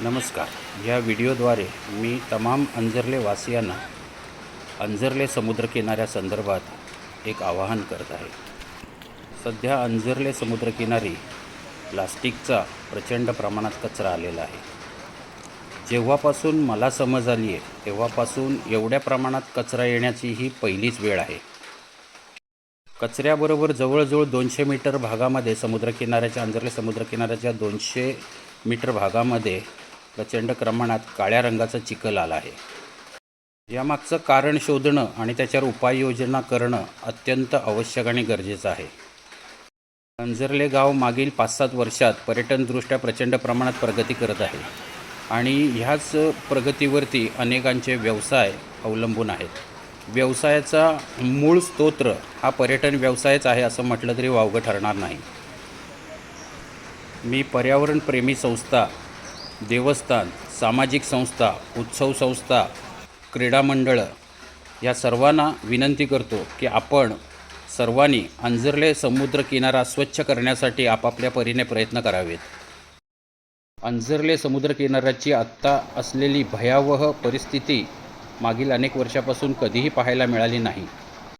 नमस्कार. या व्हिडिओद्वारे मी तमाम अंजर्ले वासियांना अंजर्ले समुद्रकिनाऱ्यासंदर्भात एक आवाहन करत आहे. सध्या अंजर्ले समुद्रकिनारी प्लास्टिकचा प्रचंड प्रमाणात कचरा आलेला आहे. जेव्हापासून मला समज आली आहे तेव्हापासून एवढ्या प्रमाणात कचरा येण्याची ही पहिलीच वेळ आहे. कचऱ्याबरोबर जवळजवळ दोनशे मीटर भागामध्ये समुद्रकिनाऱ्याच्या अंजर्ले समुद्रकिनाऱ्याच्या दोनशे मीटर भागामध्ये प्रचंड प्रमाणात काळ्या रंगाचा चिखल आला आहे. यामागचं कारण शोधणं आणि त्याच्यावर उपाययोजना करणं अत्यंत आवश्यक आणि गरजेचं आहे. अंजर्ले गाव मागील पाच सात वर्षात पर्यटनदृष्ट्या प्रचंड प्रमाणात प्रगती करत आहे आणि ह्याच प्रगतीवरती अनेकांचे व्यवसाय अवलंबून आहेत. व्यवसायाचा मूळ स्तोत्र हा पर्यटन व्यवसायच आहे असं म्हटलं तरी वावगं ठरणार नाही. मी पर्यावरणप्रेमी संस्था देवस्थान सामाजिक संस्था उत्सव संस्था क्रीडा मंडळं या सर्वांना विनंती करतो की आपण सर्वांनी अंजर्ले समुद्रकिनारा स्वच्छ करण्यासाठी आपापल्या परीने प्रयत्न करावेत. अंजर्ले समुद्रकिनाऱ्याची आत्ता असलेली भयावह परिस्थिती मागील अनेक वर्षापासून कधीही पाहायला मिळाली नाही.